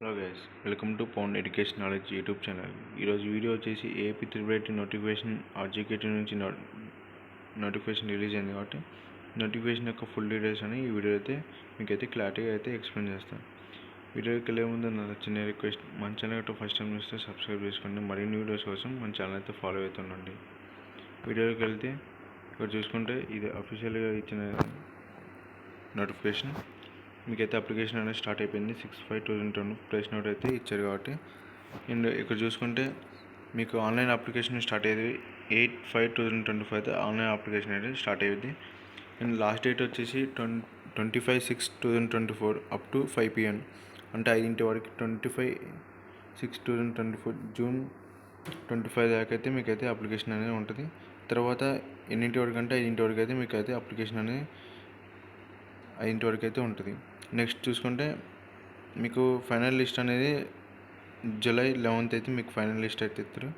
Hello guys welcome to pound education knowledge YouTube channel ఈరోజు video వచ్చేసి AP triple notification ఆర్జికేటివ్ నుంచి notification release అయింది కాబట్టి నోటిఫికేషన్ యొక్క ఫుల్ డీటెయిల్స్ అని ఈ వీడియో అయితే మీకు అయితే క్లారిటీగా అయితే ఎక్స్ప్లెయిన్ చేస్తాను. వీడియోకి వెళ్ళే ముందు నా చిన్న రిక్వెస్ట్ మన ఛానల్ అయితే ఫస్ట్ టైం చూస్తే సబ్స్క్రైబ్ చేసుకోండి. మరిన్ని వీడియోస్ కోసం మన ఛానల్ అయితే ఫాలో అవుతుండండి వీడియోకి వెళ్తే ఇక్కడ చూసుకుంటే ఇది అఫీషియల్గా ఇచ్చిన నోటిఫికేషన్ మీకైతే అప్లికేషన్ అనేది స్టార్ట్ అయిపోయింది. Six five two thousand twenty press note అయితే ఇచ్చారు కాబట్టి. అండ్ ఇక్కడ చూసుకుంటే మీకు ఆన్లైన్ అప్లికేషన్ స్టార్ట్ అయ్యేది eight five two thousand twenty five అయితే ఆన్లైన్ అప్లికేషన్ అయితే స్టార్ట్ అయ్యేది. అండ్ లాస్ట్ డేట్ వచ్చేసి twenty twenty five six two thousand twenty four up to five PM. అంటే ఐదింటి వరకు twenty five six two thousand twenty four June twenty five దాకా అయితే మీకైతే అప్లికేషన్ అనేది ఉంటుంది. తర్వాత ఎన్నింటి వరకు అంటే ఐదింటి వరకు అయితే మీకు అయితే అప్లికేషన్ అనేది ఐదింటి వరకు అయితే ఉంటుంది. నెక్స్ట్ చూసుకుంటే మీకు ఫైనల్ లిస్ట్ అనేది జూలై లెవెన్త్ అయితే మీకు ఫైనల్ లిస్ట్ అయితే ఇస్తారు.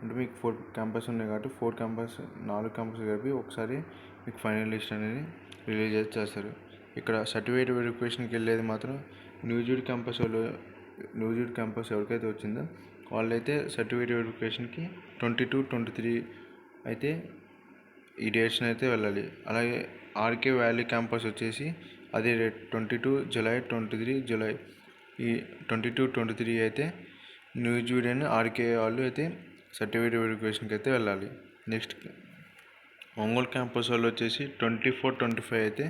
అంటే మీకు ఫోర్ క్యాంపస్ ఉన్నాయి కాబట్టి ఫోర్ క్యాంపస్ నాలుగు క్యాంపస్ కలిపి ఒకసారి మీకు ఫైనల్ లిస్ట్ అనేది రిలీజ్ అయితే చేస్తారు. ఇక్కడ సర్టిఫికేట్ వెరిఫికేషన్కి వెళ్ళేది మాత్రం న్యూజూడ్ క్యాంపస్ వాళ్ళు న్యూజూడ్ క్యాంపస్ ఎవరికైతే వచ్చిందో వాళ్ళైతే సర్టిఫికేట్ వెరిఫికేషన్కి ట్వంటీ టూ ట్వంటీ త్రీ అయితే ఈ డేట్స్ని అయితే వెళ్ళాలి. అలాగే ఆర్కే వ్యాలీ క్యాంపస్ వచ్చేసి అది twenty two July twenty three July. ఈ ట్వంటీ టూ ట్వంటీ త్రీ అయితే న్యూ జూడియన్ ఆర్కే వాళ్ళు అయితే సర్టిఫికేట్ వెరిఫికేషన్కి అయితే వెళ్ళాలి. నెక్స్ట్ ఒంగోలు క్యాంపస్ వాళ్ళు వచ్చేసి ట్వంటీ ఫోర్ ట్వంటీ ఫైవ్ అయితే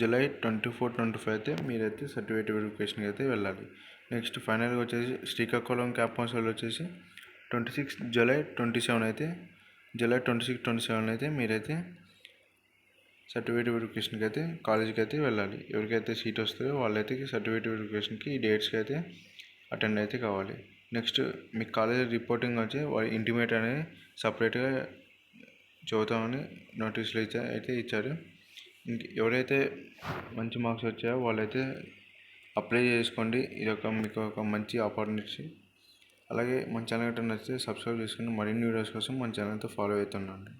July twenty four twenty five అయితే మీరైతే సర్టిఫికేట్ వెరిఫికేషన్కి అయితే వెళ్ళాలి. నెక్స్ట్ ఫైనల్గా వచ్చేసి శ్రీకాకుళం క్యాంపస్ వాళ్ళు వచ్చేసి twenty six July twenty seven అయితే July twenty six twenty seven అయితే మీరైతే సర్టిఫికేట్ వెరిఫికేషన్కి అయితే కాలేజీకి అయితే వెళ్ళాలి. ఎవరికైతే సీట్ వస్తుందో వాళ్ళైతే సర్టిఫికేట్ వెరిఫికేషన్కి ఈ డేట్స్కి అయితే అటెండ్ అయితే కావాలి. నెక్స్ట్ మీ కాలేజ్ రిపోర్టింగ్ వచ్చి ఇంటిమేట్ అనేది సపరేట్గా చదువుతామని నోటీసులు ఇచ్చా అయితే ఇచ్చారు. ఇంక ఎవరైతే మంచి మార్క్స్ వచ్చాయో వాళ్ళైతే అప్లై చేసుకోండి. ఇది ఒక మీకు ఒక మంచి ఆపర్చునిటీ అలాగే మన ఛానల్ నచ్చితే సబ్స్క్రైబ్ చేసుకుని మరిన్ని వీడియోస్ కోసం మన ఛానల్తో ఫాలో అవుతుండండి.